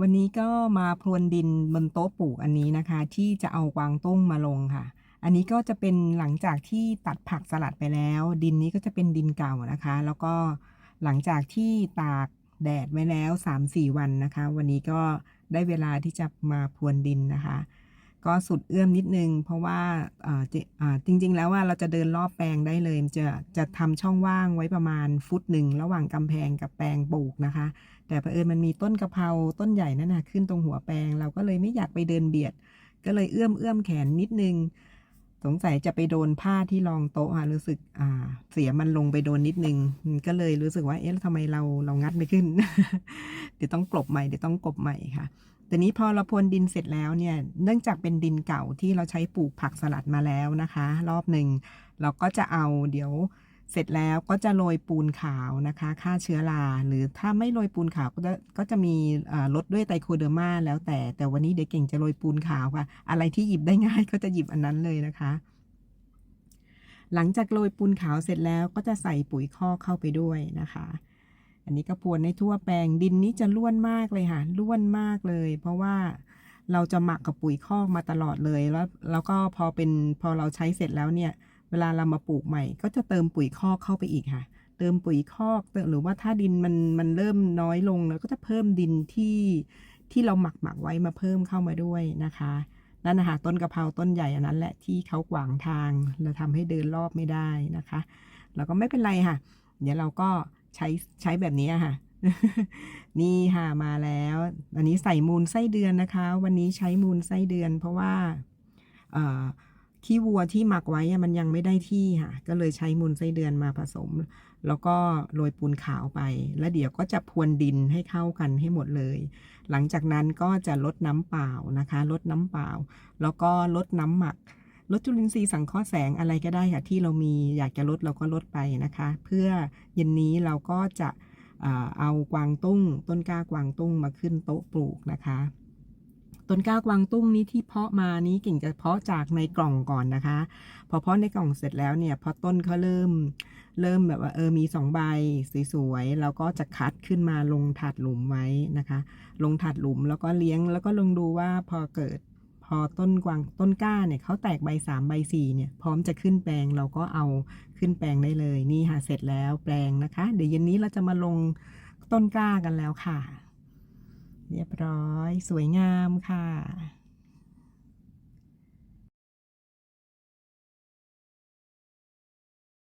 วันนี้ก็มาพรวนดินบนโต๊ะปลูกอันนี้นะคะ ที่จะเอากวางตุ้งมาลงค่ะ อันนี้ก็จะเป็นหลังจากที่ตัดผักสลัดไปแล้ว ดินนี้ก็จะเป็นดินเก่านะคะ แล้วก็หลังจากที่ตากแดดไว้แล้ว 3-4 วันนะคะ วันนี้ก็ได้เวลาที่จะมาพรวนดินนะคะ ก็สุดเอื้อมนิดนึง เพราะว่าจริง ๆ แล้วว่าเราจะเดินรอบแปลงได้เลย จะจะทำช่องว่างไว้ประมาณฟุตหนึ่งระหว่างกำแพงกับแปลงปลูกนะคะ แต่เผอิญมันมีต้นกะเพราต้นใหญ่นั่นนะขึ้นตรงหัวแปลง เราก็เลยไม่อยากไปเดินเบียด ก็เลยเอื้อมเอื้อมแขนนิดนึง สงสัยจะไปโดนผ้าที่รองโต๊ะค่ะรู้สึกอ่าเสียมันลงไปโดนนิดนึง ก็เลยรู้สึกว่าเอ๊ะทำไมเราเรางัดไม่ขึ้น เดี๋ยวต้องกลบใหม่เดี๋ยวต้องกลบใหม่ค่ะ แต่นี้พอเราพรวนดินเสร็จแล้วเนี่ย เนื่องจากเป็นดินเก่าที่เราใช้ปลูกผักสลัดมาแล้วนะคะ รอบหนึ่งเราก็จะเอาเดี๋ยวเสร็จแล้วก็จะโรยปูนขาวนะคะฆ่าเชื้อราหรือถ้าไม่โรยปูนขาวก็จะก็จะมีลดด้วยไตรโคเดอร์มาแล้วแต่ แต่วันนี้เด็กเก่งจะโรยปูนขาวค่ะ อะไรที่หยิบได้ง่ายก็จะหยิบอันนั้นเลยนะคะ หลังจากโรยปูนขาวเสร็จแล้วก็จะใส่ปุ๋ยคอกเข้าไปด้วยนะคะ อันนี้ก็พรวนในทั่วแปลงดินนี้จะล้วนมากเลยค่ะล้วนมากเลย เพราะว่าเราจะหมักกับปุ๋ยคอกมาตลอดเลยแล้วแล้วก็พอเป็นพอเราใช้เสร็จแล้วเนี่ย เวลาเรามาปลูกใหม่ ก็จะเติมปุ๋ยคอกเข้าไปอีกค่ะ เติมปุ๋ยคอกหรือว่าถ้าดินมันมันเริ่มน้อยลงแล้วก็จะเพิ่มดินที่ที่เราหมักหมักไว้มาเพิ่มเข้ามาด้วยนะคะนั่นนะคะต้นกะเพราต้นใหญ่อันนั้นแหละที่เขาขวางทางเราทำให้เดินรอบไม่ได้นะคะ แล้วก็ไม่เป็นไรค่ะ เดี๋ยวเราก็ ใช้ใช้แบบนี้อะค่ะ นี่ค่ะมาแล้ว อันนี้ใส่มูลไส้เดือนนะคะ วันนี้ใช้มูลไส้เดือน เพราะว่าขี้วัวที่หมักไว้มันยังไม่ได้ที่ค่ะ ก็เลยใช้มูลไส้เดือนมาผสม แล้วก็โรยปูนขาวไป แล้วเดี๋ยวก็จะพรวนดินให้เข้ากันให้หมดเลย หลังจากนั้นก็จะลดน้ำเปล่านะคะ ลดน้ำเปล่า แล้วก็ลดน้ำหมัก ลดจุลินทรีย์สังเคราะห์แสงอะไรก็ได้ค่ะที่เรามีอยากจะลดเราก็ลดไปนะคะ เพื่อเย็นนี้เราก็จะเอากวางตุ้ง ต้นกล้ากวางตุ้งมาขึ้นโต๊ะปลูกนะคะต้นกล้ากวางตุ้งนี้ที่เพาะมานี้กิ่งจะเพาะจากในกล่องก่อนนะคะ พอเพาะในกล่องเสร็จแล้วเนี่ยพอต้นเขาเริ่มเริ่มแบบว่าเออมีสองใบสวยๆเราก็จะคัดขึ้นมาลงถาดหลุมไว้นะคะ ลงถาดหลุมแล้วก็เลี้ยงแล้วก็ลงดูว่าพอเกิด อต้นกวางต้นกล้าเนี่ยเขาแตกใบสามใบสี่เนี่ยพร้อมจะขึ้นแปลงเราก็เอาขึ้นแปลงได้เลยนี่ค่ะเสร็จแล้วแปลงนะคะ เดี๋ยวเย็นนี้เราจะมาลงต้นกล้ากันแล้วค่ะ เรียบร้อยสวยงามค่ะ